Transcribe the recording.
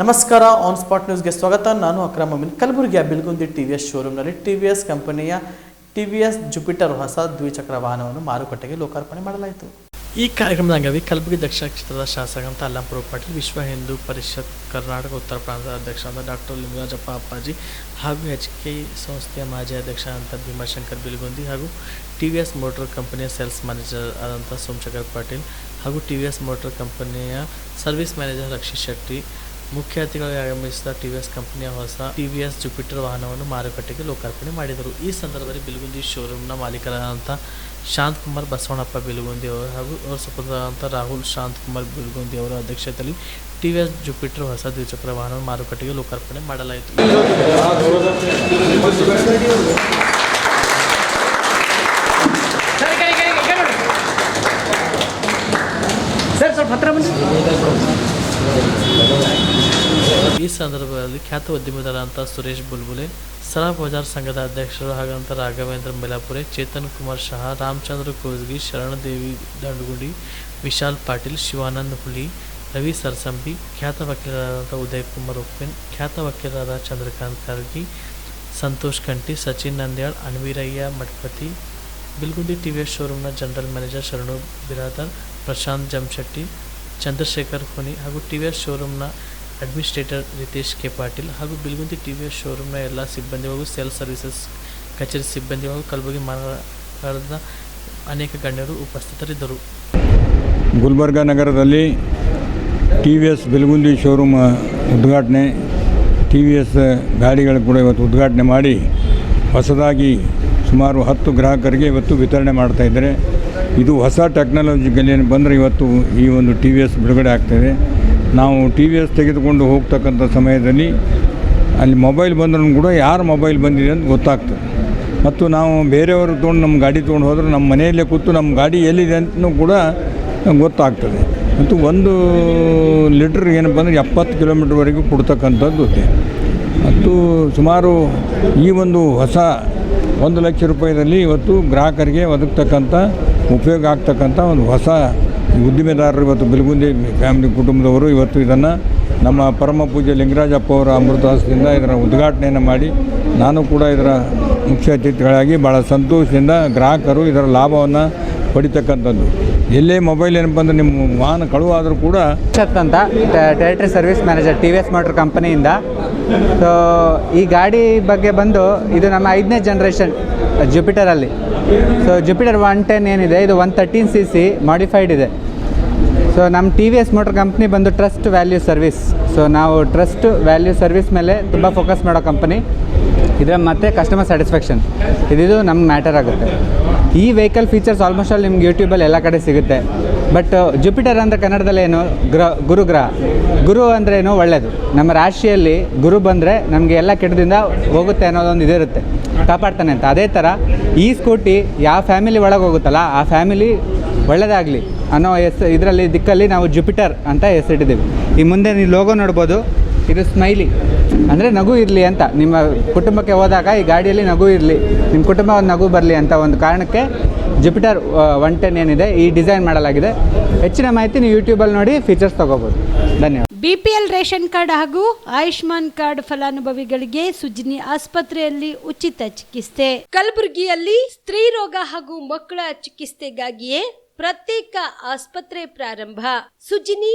ನಮಸ್ಕಾರ on spot ನ್ಯೂಸ್ಗೆ ಸ್ವಾಗತ. ನಾನು ಅಕ್ರಮ ಅಮೀನ್ ಕಲಬುರಗಿಯ ಬಿಲ್ಗುಂದಿ ಟಿ ವಿ ಎಸ್ ಶೋರೂಮ್ನಲ್ಲಿ ಟಿ ವಿ ಎಸ್ ಕಂಪನಿಯ ಟಿ ವಿ ಎಸ್ ಜುಪಿಟರ್ ಹೊಸ ದ್ವಿಚಕ್ರ ವಾಹನವನ್ನು ಮಾರುಕಟ್ಟೆಗೆ ಲೋಕಾರ್ಪಣೆ ಮಾಡಲಾಯಿತು. ಈ ಕಾರ್ಯಕ್ರಮದ ಅಂಗವಾಗಿ ಕಲಬುರಗಿ ದಕ್ಷಿಣ ಕ್ಷೇತ್ರದ ಶಾಸಕಂತ ಅಲ್ಲಂಪುರ ಪಾಟೀಲ್, ವಿಶ್ವ ಹಿಂದೂ ಪರಿಷತ್ ಕರ್ನಾಟಕ ಉತ್ತರ ಪ್ರಾಂತದ ಅಧ್ಯಕ್ಷರಾದ ಡಾಕ್ಟರ್ ಲಿಂಗರಾಜಪ್ಪ ಅಪ್ಪಾಜಿ ಹಾಗೂ ಎಚ್ ಕೆ ಸಂಸ್ಥೆಯ ಮಾಜಿ ಅಧ್ಯಕ್ಷ ಅಂತ ಭೀಮಾಶಂಕರ್ ಬಿಲ್ಗುಂದಿ ಹಾಗೂ ಟಿ ವಿ ಎಸ್ ಮೋಟರ್ ಕಂಪನಿಯ ಸೇಲ್ಸ್ ಮ್ಯಾನೇಜರ್ ಆದಂಥ ಸೋಮಶೇಖರ್ ಪಾಟೀಲ್ ಹಾಗೂ ಟಿ ವಿ ಎಸ್ ಮೋಟರ್ ಕಂಪನಿಯ ಸರ್ವಿಸ್ ಮ್ಯಾನೇಜರ್ ರಕ್ಷಿತ್ ಶೆಟ್ಟಿ ಮುಖ್ಯ ಅತಿಥಿಗಳಾಗಿ ಆಗಮಿಸಿದ ಟಿವಿಎಸ್ ಕಂಪನಿಯ ಹೊಸ ಟಿವಿಎಸ್ ಜುಪಿಟರ್ ವಾಹನವನ್ನು ಮಾರುಕಟ್ಟೆಗೆ ಲೋಕಾರ್ಪಣೆ ಮಾಡಿದರು. ಈ ಸಂದರ್ಭದಲ್ಲಿ ಬಿಲ್ಗುಂದಿ ಶೋರೂಮ್ನ ಮಾಲೀಕರಾದಂಥ ಶಾಂತ್ ಕುಮಾರ್ ಬಸವಣ್ಣಪ್ಪ ಬಿಲ್ಗುಂದಿ ಅವರು ಹಾಗೂ ಅವರ ರಾಹುಲ್ ಶಾಂತ್ ಕುಮಾರ್ ಬಿಲ್ಗುಂದಿ ಅವರ ಅಧ್ಯಕ್ಷತೆಯಲ್ಲಿ ಟಿವಿಎಸ್ ಎಸ್ ಜುಪಿಟರ್ ಹೊಸ ದ್ವಿಚಕ್ರ ವಾಹನವನ್ನು ಮಾರುಕಟ್ಟೆಗೆ ಲೋಕಾರ್ಪಣೆ ಮಾಡಲಾಯಿತು. ಸರ್ ಸ್ವಲ್ಪ ಹತ್ರ ಈ ಸಂದರ್ಭದಲ್ಲಿ ಖ್ಯಾತ ಉದ್ಯಮಿದಾರಂಥ ಸುರೇಶ್ ಬುಲ್ಬುಲೆ ಸರಾ ಬಜಾರ್ ಸಂಘದ ಅಧ್ಯಕ್ಷರು ಹಾಗಂತ ರಾಘವೇಂದ್ರ ಮೆಲಾಪುರೆ ಚೇತನ್ ಕುಮಾರ್ ಶಹಾ ರಾಮಚಂದ್ರ ಕೋಸ್ಗಿ ಶರಣದೇವಿ ದಂಡಗುಡಿ ವಿಶಾಲ್ ಪಾಟೀಲ್ ಶಿವಾನಂದ್ ಹುಲಿ ರವಿ ಸರ್ಸಂಬಿ ಖ್ಯಾತ ವಕೀಲರಾದಂಥ ಉದಯ್ ಕುಮಾರ್ ಉಪ್ಪಿನ್ ಖ್ಯಾತ ವಕೀಲರಾದ Chandrakant Kharge Santosh Kanti Sachin Nandyal Anveerayya Mathapati Bilgundi T V S ಶೋರೂಮ್ನ general manager Sharanu Biradar Prashant ಜಮಶೆಟ್ಟಿ Chandrashekhar Koni ಹಾಗೂ ಟಿ ವಿ ಎಸ್ ಶೋರೂಮ್ನ ಅಡ್ಮಿನಿಸ್ಟ್ರೇಟರ್ ರಿತೇಶ್ ಕೆ. ಪಾಟೀಲ್ ಹಾಗೂ ಬಿಲ್ಗುಂದಿ ಟಿ ವಿ ಎಸ್ ಶೋರೂಮ್ನ ಎಲ್ಲ ಸಿಬ್ಬಂದಿ ಹಾಗೂ ಸೆಲ್ ಸರ್ವಿಸಸ್ ಕಚೇರಿ ಸಿಬ್ಬಂದಿ ಹಾಗೂ ಕಲಬುರಗಿ ಮಾನವರದ ಅನೇಕ ಗಣ್ಯರು ಉಪಸ್ಥಿತರಿದ್ದರು. ಗುಲ್ಬರ್ಗ ನಗರದಲ್ಲಿ T V S Belagundi showroom ಉದ್ಘಾಟನೆ, ಟಿ ವಿ ಎಸ್ ಗಾಡಿಗಳು ಕೂಡ ಇವತ್ತು ಉದ್ಘಾಟನೆ ಮಾಡಿ ಹೊಸದಾಗಿ ಸುಮಾರು ಹತ್ತು ಗ್ರಾಹಕರಿಗೆ ಇವತ್ತು ವಿತರಣೆ ಮಾಡ್ತಾ ಇದ್ದಾರೆ. ಇದು ಹೊಸ ಟೆಕ್ನಾಲಜಿ ಏನು ಬಂದರೆ ಇವತ್ತು ಈ ಒಂದು ಟಿ ವಿ ಎಸ್ ಬಿಡುಗಡೆ ಆಗ್ತದೆ. ನಾವು ಟಿ ವಿ ಎಸ್ ತೆಗೆದುಕೊಂಡು ಹೋಗ್ತಕ್ಕಂಥ ಸಮಯದಲ್ಲಿ ಅಲ್ಲಿ ಮೊಬೈಲ್ ಬಂದ್ರೂ ಕೂಡ ಯಾರು ಮೊಬೈಲ್ ಬಂದಿದೆ ಅಂತ ಗೊತ್ತಾಗ್ತದೆ. ಮತ್ತು ನಾವು ಬೇರೆಯವರು ತೊಗೊಂಡು ನಮ್ಮ ಗಾಡಿ ತೊಗೊಂಡು ಹೋದರೆ ನಮ್ಮ ಮನೆಯಲ್ಲೇ ಕೂತು ನಮ್ಮ ಗಾಡಿ ಎಲ್ಲಿದೆ ಅಂತಲೂ ಕೂಡ ಗೊತ್ತಾಗ್ತದೆ. ಮತ್ತು ಒಂದು ಲೀಟ್ರ್ ಏನಪ್ಪ ಅಂದರೆ ಎಪ್ಪತ್ತು ಕಿಲೋಮೀಟ್ರ್ವರೆಗೂ ಕೊಡ್ತಕ್ಕಂಥದ್ದು ಇದೆ. ಮತ್ತು ಸುಮಾರು ಈ ಒಂದು ಹೊಸ ಒಂದು ಲಕ್ಷ ರೂಪಾಯಿದಲ್ಲಿ ಇವತ್ತು ಗ್ರಾಹಕರಿಗೆ ಒದಗ್ತಕ್ಕಂಥ ಉಪಯೋಗ ಆಗ್ತಕ್ಕಂಥ ಒಂದು ಹೊಸ ಉದ್ದಿಮೆದಾರರು ಇವತ್ತು ಬಿಲ್ಗುಂದಿ ಫ್ಯಾಮಿಲಿ ಕುಟುಂಬದವರು ಇವತ್ತು ಇದನ್ನು ನಮ್ಮ ಪರಮ ಪೂಜೆ ಲಿಂಗರಾಜಪ್ಪ ಅವರ ಅಮೃತಹಸ್ತದಿಂದ ಇದರ ಉದ್ಘಾಟನೆಯನ್ನು ಮಾಡಿ ನಾನು ಕೂಡ ಇದರ ಮುಖ್ಯ ಅತಿಥಿಗಳಾಗಿ ಭಾಳ ಸಂತೋಷದಿಂದ ಗ್ರಾಹಕರು ಇದರ ಲಾಭವನ್ನು ಪಡಿತಕ್ಕಂಥದ್ದು. ಎಲ್ಲೇ ಮೊಬೈಲ್ ಏನಪ್ಪ ಅಂದ್ರೆ ನಿಮ್ಮ ವಾಹನ ಕಳುವಾದರೂ ಕೂಡ ಅಂತ. Territory service manager T V S motor ಕಂಪನಿಯಿಂದ ಸೊ ಈ ಗಾಡಿ ಬಗ್ಗೆ ಬಂದು ಇದು ನಮ್ಮ ಐದನೇ ಜನ್ರೇಷನ್ ಜುಪಿಟರಲ್ಲಿ ಸೊ ಜುಪಿಟರ್ ಒನ್ ಟೆನ್ ಏನಿದೆ, ಇದು one thirteen C C modified ಇದೆ. ಸೊ ನಮ್ಮ T V S motor company ಬಂದು ಟ್ರಸ್ಟ್ ವ್ಯಾಲ್ಯೂ ಸರ್ವಿಸ್ ಸೊ ನಾವು ಟ್ರಸ್ಟ್ ವ್ಯಾಲ್ಯೂ ಸರ್ವಿಸ್ ಮೇಲೆ ತುಂಬ ಫೋಕಸ್ ಮಾಡೋ ಕಂಪನಿ ಇದರ ಮತ್ತೆ ಕಸ್ಟಮರ್ ಸ್ಯಾಟಿಸ್ಫ್ಯಾಕ್ಷನ್ ಇದಿದು ನಮ್ಗೆ ಮ್ಯಾಟರ್ ಆಗುತ್ತೆ. ಈ ವೆಹಿಕಲ್ ಫೀಚರ್ಸ್ ಆಲ್ಮೋಸ್ಟ್ ಆಲ್ ನಿಮ್ಗೆ ಯೂಟ್ಯೂಬಲ್ಲಿ ಎಲ್ಲ ಕಡೆ ಸಿಗುತ್ತೆ. ಬಟ್ ಜುಪಿಟರ್ ಅಂದರೆ ಕನ್ನಡದಲ್ಲಿ ಏನು? ಗ್ರಹ ಗುರುಗ್ರಹ. ಗುರು ಅಂದರೆ ಏನು? ಒಳ್ಳೆಯದು ನಮ್ಮ ರಾಶಿಯಲ್ಲಿ ಗುರು ಬಂದರೆ ನಮಗೆ ಎಲ್ಲ ಕೆಟ್ಟದಿಂದ ಹೋಗುತ್ತೆ ಅನ್ನೋದೊಂದು ಇದಿರುತ್ತೆ ಕಾಪಾಡ್ತಾನೆ ಅಂತ. ಅದೇ ಥರ ಈ ಸ್ಕೂಟಿ ಯಾವ ಫ್ಯಾಮಿಲಿ ಒಳಗೆ ಹೋಗುತ್ತಲ್ಲ, ಆ ಫ್ಯಾಮಿಲಿ ಒಳ್ಳೆಯದಾಗಲಿ ಅನ್ನೋ ಹೆಸ್ ಇದರಲ್ಲಿ ದಿಕ್ಕಲ್ಲಿ ನಾವು ಜುಪಿಟರ್ ಅಂತ ಹೆಸರಿಟ್ಟಿದ್ದೀವಿ. ಈ ಮುಂದೆ ನೀವು ಲೋಗೋ ನೋಡ್ಬೋದು. ಇದು ಸ್ಮೈಲಿ ಅಂದರೆ ನಗು ಇರಲಿ ಅಂತ. ನಿಮ್ಮ ಕುಟುಂಬಕ್ಕೆ ಹೋದಾಗ ಈ ಗಾಡಿಯಲ್ಲಿ ನಗು ಇರಲಿ. ನಿಮ್ಮ ಕುಟುಂಬ ಒಂದು ನಗು ಬರಲಿ ಅಂತ ಒಂದು ಕಾರಣಕ್ಕೆ ಜುಪಿಟರ್ ಒನ್ ಟೆನ್ ಏನಿದೆ, ಈ ಡಿಸೈನ್ ಮಾಡಲಾಗಿದೆ. ಹೆಚ್ಚಿನ ಮಾಹಿತಿ ನೀವು ಯೂಟ್ಯೂಬಲ್ಲಿ ನೋಡಿ ಫೀಚರ್ಸ್ ತೊಗೋಬೋದು. ಧನ್ಯವಾದ. ಬಿಪಿಎಲ್ ರೇಷನ್ ಕಾರ್ಡ್ ಹಾಗೂ ಆಯುಷ್ಮಾನ್ ಕಾರ್ಡ್ ಫಲಾನುಭವಿಗಳಿಗೆ ಸುಜಿನಿ ಆಸ್ಪತ್ರೆಯಲ್ಲಿ ಉಚಿತ ಚಿಕಿತ್ಸೆ. ಕಲಬುರಗಿಯಲ್ಲಿ ಸ್ತ್ರೀ ರೋಗ ಹಾಗೂ ಮಕ್ಕಳ ಚಿಕಿತ್ಸೆಗಾಗಿಯೇ ಪ್ರತ್ಯೇಕ ಆಸ್ಪತ್ರೆ ಪ್ರಾರಂಭ. ಸುಜಿನಿ